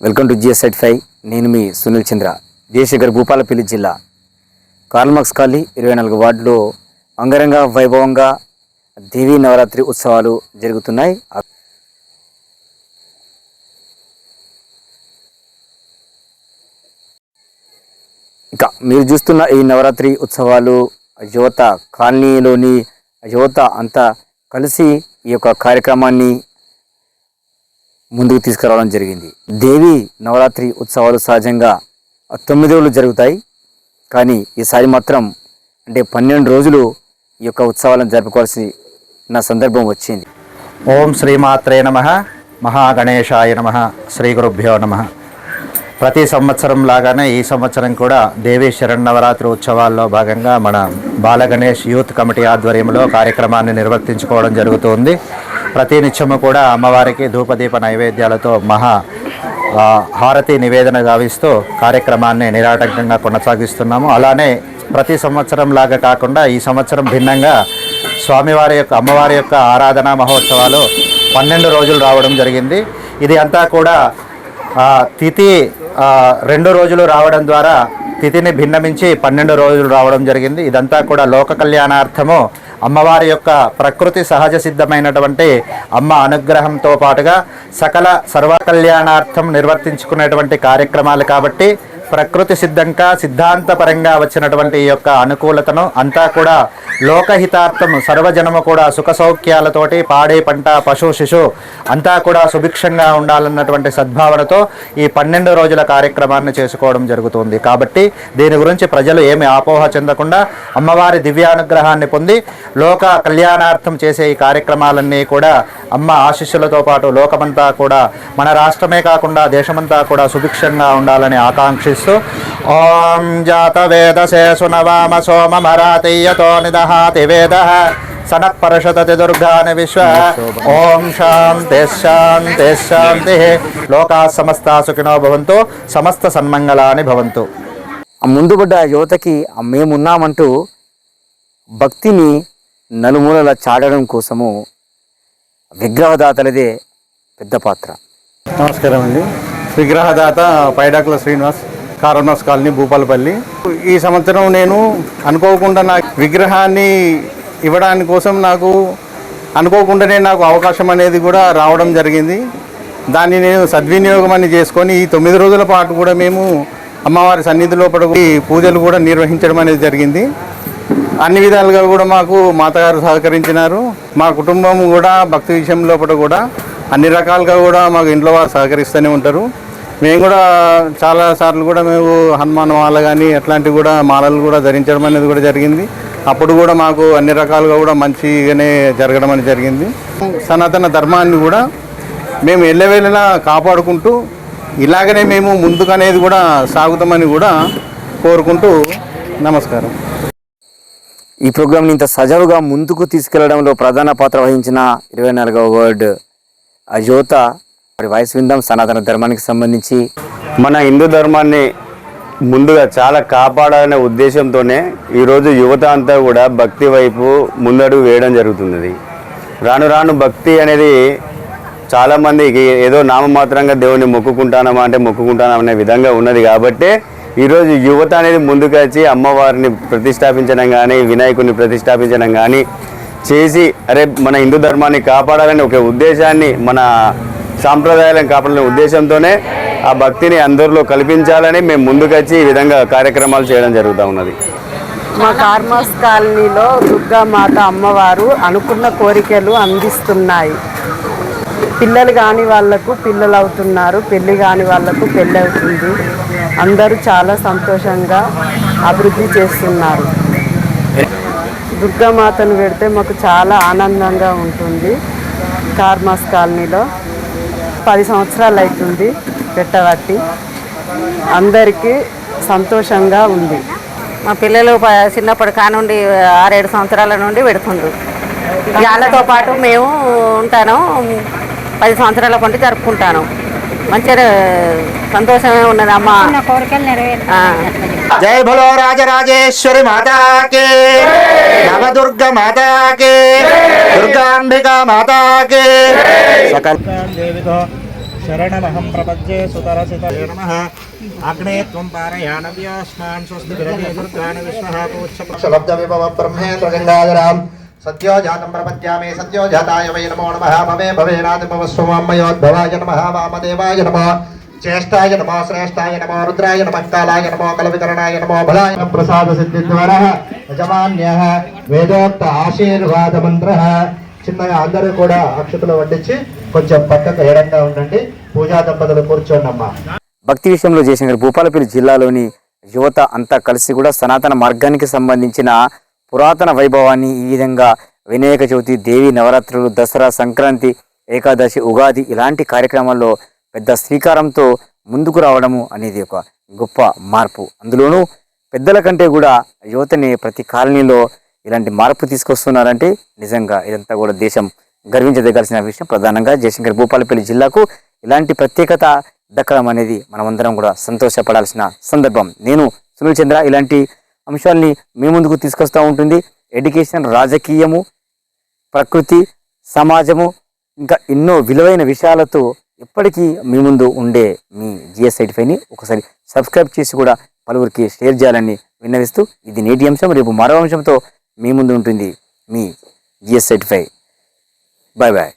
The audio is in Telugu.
Welcome to GS set five. నేను మీ సునీల్ చంద్ర. దేశగర్ భూపాలపల్లి జిల్లా. కార్ల్మక్స్ కాలనీ ఇరవై నాలుగు వార్డులో అంగరంగ వైభవంగా దేవీ నవరాత్రి ఉత్సవాలు జరుగుతున్నాయి. ఇక మీరు చూస్తున్న ఈ నవరాత్రి ఉత్సవాలు యువత కాలనీలోని యువత అంతా కలిసి ఈ యొక్క కార్యక్రమాన్ని ముందుకు తీసుకురావడం జరిగింది. దేవి నవరాత్రి ఉత్సవాలు సహజంగా తొమ్మిది రోజులు జరుగుతాయి. కానీ ఈసారి మాత్రం అంటే పన్నెండు రోజులు ఈ యొక్క ఉత్సవాలను జరుపుకోవాల్సి నా సందర్భం వచ్చింది. ఓం శ్రీమాత్రే నమ. మహాగణేశాయ నమ. శ్రీ గురుభ్యో నమ. ప్రతి సంవత్సరం లాగానే ఈ సంవత్సరం కూడా దేవీ శరణవరాత్రి ఉత్సవాల్లో భాగంగా మన బాలగణేష్ యూత్ కమిటీ ఆధ్వర్యంలో కార్యక్రమాన్ని నిర్వర్తించుకోవడం జరుగుతుంది. ప్రతి నిత్యము కూడా అమ్మవారికి ధూపదీప నైవేద్యాలతో మహా హారతి నివేదన గావిస్తూ కార్యక్రమాన్ని నిరాటంకంగా కొనసాగిస్తున్నాము. అలానే ప్రతి సంవత్సరం లాగా కాకుండా ఈ సంవత్సరం భిన్నంగా స్వామివారి యొక్క అమ్మవారి యొక్క ఆరాధన మహోత్సవాలు పన్నెండు రోజులు రావడం జరిగింది. ఇది అంతా కూడా తిథి రెండు రోజులు రావడం ద్వారా తిథిని భిన్నమించి పన్నెండు రోజులు రావడం జరిగింది. ఇదంతా కూడా లోక కళ్యాణార్థము అమ్మవారి యొక్క ప్రకృతి సహజ సిద్ధమైనటువంటి అమ్మ అనుగ్రహంతో పాటుగా సకల సర్వకల్యాణార్థం నిర్వర్తించుకునేటువంటి కార్యక్రమాలు కాబట్టి ప్రకృతి సిద్ధంగా సిద్ధాంతపరంగా వచ్చినటువంటి ఈ యొక్క అనుకూలతను అంతా కూడా లోకహితార్థం సర్వజనము కూడా సుఖ సౌఖ్యాలతోటి పాడే పంట పశు శిశు అంతా కూడా సుభిక్షంగా ఉండాలన్నటువంటి సద్భావనతో ఈ పన్నెండు రోజుల కార్యక్రమాన్ని చేసుకోవడం జరుగుతుంది. కాబట్టి దీని గురించి ప్రజలు ఏమి ఆపోహ చెందకుండా అమ్మవారి దివ్యానుగ్రహాన్ని పొంది లోక కళ్యాణార్థం చేసే ఈ కార్యక్రమాలన్నీ కూడా అమ్మ ఆశీస్సులతో పాటు లోకమంతా కూడా మన రాష్ట్రమే కాకుండా దేశమంతా కూడా సుభిక్షంగా ఉండాలని ఆకాంక్షిస్తూ ఓం జాత వేదసే సునవామ సోమమరాతీయతో నిదా వేద సన దుర్గాని విశ్వ ఓం శాంతి శాంతి శాంతి లోకా సమస్త సుఖినో భవంతు సమస్త సన్మంగళాని భవంతు ముందు పడ్డ యువతకి మేమున్నామంటూ భక్తిని నలుమూలల చాడడం కోసము విగ్రహదాతలదే పెద్ద పాత్ర నమస్కారం అండి విగ్రహదాత పైడాకుల శ్రీనివాస్ కారోనాస్ కాలనీ భూపాలపల్లి. ఈ సంవత్సరం నేను అనుకోకుండా నా విగ్రహాన్ని ఇవ్వడానికి కోసం నాకు అనుకోకుండానే నాకు అవకాశం అనేది కూడా రావడం జరిగింది. దాన్ని నేను సద్వినియోగం అని చేసుకొని ఈ తొమ్మిది రోజుల పాటు కూడా మేము అమ్మవారి సన్నిధి లోపల పూజలు కూడా నిర్వహించడం అనేది జరిగింది. అన్ని విధాలుగా కూడా మాకు మాతగారు సహకరించినారు. మా కుటుంబం కూడా భక్తి విషయం లోపల కూడా అన్ని రకాలుగా కూడా మాకు ఇంట్లో వారు సహకరిస్తూనే ఉంటారు. మేము కూడా చాలా సార్లు కూడా మేము హనుమాన్ మాల కానీ అట్లాంటివి కూడా మాలలు కూడా ధరించడం అనేది కూడా జరిగింది. అప్పుడు కూడా మాకు అన్ని రకాలుగా కూడా మంచిగానే జరగడం అనేది జరిగింది. సనాతన ధర్మాన్ని కూడా మేము ఎల్లవేళలా కాపాడుకుంటూ ఇలాగనే మేము ముందుకనేది కూడా సాగుతామని కూడా కోరుకుంటూ నమస్కారం. ఈ ప్రోగ్రాంని ఇంత సజావుగా ముందుకు తీసుకెళ్ళడంలో ప్రధాన పాత్ర వహించిన ఇరవై నాలుగవ వర్డ్ ఆ మరి వయసు విందాం సనాతన ధర్మానికి సంబంధించి. మన హిందూ ధర్మాన్ని ముందుగా చాలా కాపాడాలనే ఉద్దేశంతోనే ఈరోజు యువత అంతా కూడా భక్తి వైపు ముందడుగు వేయడం జరుగుతున్నది. రాను రాను భక్తి అనేది చాలామందికి ఏదో నామమాత్రంగా దేవుని మొక్కుకుంటానమా అంటే మొక్కుకుంటానా అనే విధంగా ఉన్నది కాబట్టే ఈరోజు యువత అనేది ముందుకొచ్చి అమ్మవారిని ప్రతిష్టాపించడం కానీ వినాయకుడిని ప్రతిష్టాపించడం కానీ చేసి అరే మన హిందూ ధర్మాన్ని కాపాడాలని ఒక ఉద్దేశాన్ని మన సాంప్రదాయాలను కాపాడాలనే ఉద్దేశంతోనే ఆ భక్తిని అందరిలో కల్పించాలని మేము ముందుకొచ్చి ఈ విధంగా కార్యక్రమాలు చేయడం జరుగుతూ ఉన్నది. మా కార్మాస్ కాలనీలో దుర్గామాత అమ్మవారు అనుకున్న కోరికలు అందిస్తున్నాయి. పిల్లలు కాని వాళ్ళకు పిల్లలు అవుతున్నారు పెళ్ళి కాని వాళ్ళకు పెళ్ళి అవుతుంది అందరూ చాలా సంతోషంగా అభివృద్ధి చేస్తున్నారు. దుర్గామాతను పెడితే మాకు చాలా ఆనందంగా ఉంటుంది. కార్మాస్ కాలనీలో పది సంవత్సరాలు అవుతుంది పెట్టబట్టి అందరికీ సంతోషంగా ఉంది. మా పిల్లలు ప- చిన్నప్పటి కానుండి ఆరేడు సంవత్సరాల నుండి పెడుతుండ్రు. వాళ్ళతో పాటు మేము ఉంటాను. పది సంవత్సరాల కొంటే జరుపుకుంటాను. మంచిగా సంతోషమే ఉన్నది అమ్మ. జై భలో రాజరాజేశ్వరి మాతాకే నవదుర్గ మాతాకే దుర్గాంబిక మాతాకే. సకల శరణమహం ప్రపద్యే సుతరసిత. నమ. అగ్నే త్వం పారయాణవ్యాస్మాన్ స్వస్తి విశ్వః బ్రహ్మేంద్ర గంగాధరాం సత్యో జాతం ప్రపద్యామి సత్యో జాతాయ వై నమో నమ. భవే భవేనాది భవ నమ. వామదేవాయ నమ జ్యేష్ఠాయ నమో శ్రేష్టాయ నమో రుద్రాయ నమ కాలాయ నమో కలవితరణాయ నమో బలాయ ప్రసాద సిద్ధి ద్వారా యజమాన్య వేదోక్త ఆశీర్వాద మంత్ర. చిన్నగా అందరూ కూడా అక్షతలు వడ్డించి కొంచెం పక్కకు ఏడంగా ఉండండి. పూజా దంపతులు కూర్చోండమ్మా భక్తి విషయంలో జయశంకర్ భూపాలపల్లి జిల్లాలోని యువత అంతా కలిసి కూడా సనాతన మార్గానికి సంబంధించిన పురాతన వైభవాన్ని ఈ విధంగా వినాయక చవితి దేవి నవరాత్రులు దసరా సంక్రాంతి ఏకాదశి ఉగాది ఇలాంటి కార్యక్రమాల్లో పెద్ద శ్రీకారంతో ముందుకు రావడము అనేది ఒక గొప్ప మార్పు. అందులోనూ పెద్దల కంటే కూడా యువతని ప్రతి కాలనీలో ఇలాంటి మార్పు తీసుకొస్తున్నారంటే నిజంగా ఇదంతా కూడా దేశం గర్వించదగాల్సిన విషయం. ప్రధానంగా జయశంకర్ భూపాలపల్లి జిల్లాకు ఇలాంటి ప్రత్యేకత దక్కడం అనేది మనమందరం కూడా సంతోషపడాల్సిన సందర్భం. నేను సునీల్ చంద్ర ఇలాంటి అంశాల్ని మీ ముందుకు తీసుకొస్తూ ఉంటుంది. ఎడ్యుకేషన్ రాజకీయము ప్రకృతి సమాజము ఇంకా ఎన్నో విలువైన విషయాలతో ఎప్పటికీ మీ ముందు ఉండే మీ జిఎస్ సైటిఫైని ఒకసారి సబ్స్క్రైబ్ చేసి కూడా పలువురికి షేర్ చేయాలని విన్నవిస్తూ ఇది నేటి అంశం. రేపు మరో అంశంతో మీ ముందు ఉంటుంది మీ జిఎస్ సైటిఫై బాయ్ బాయ్.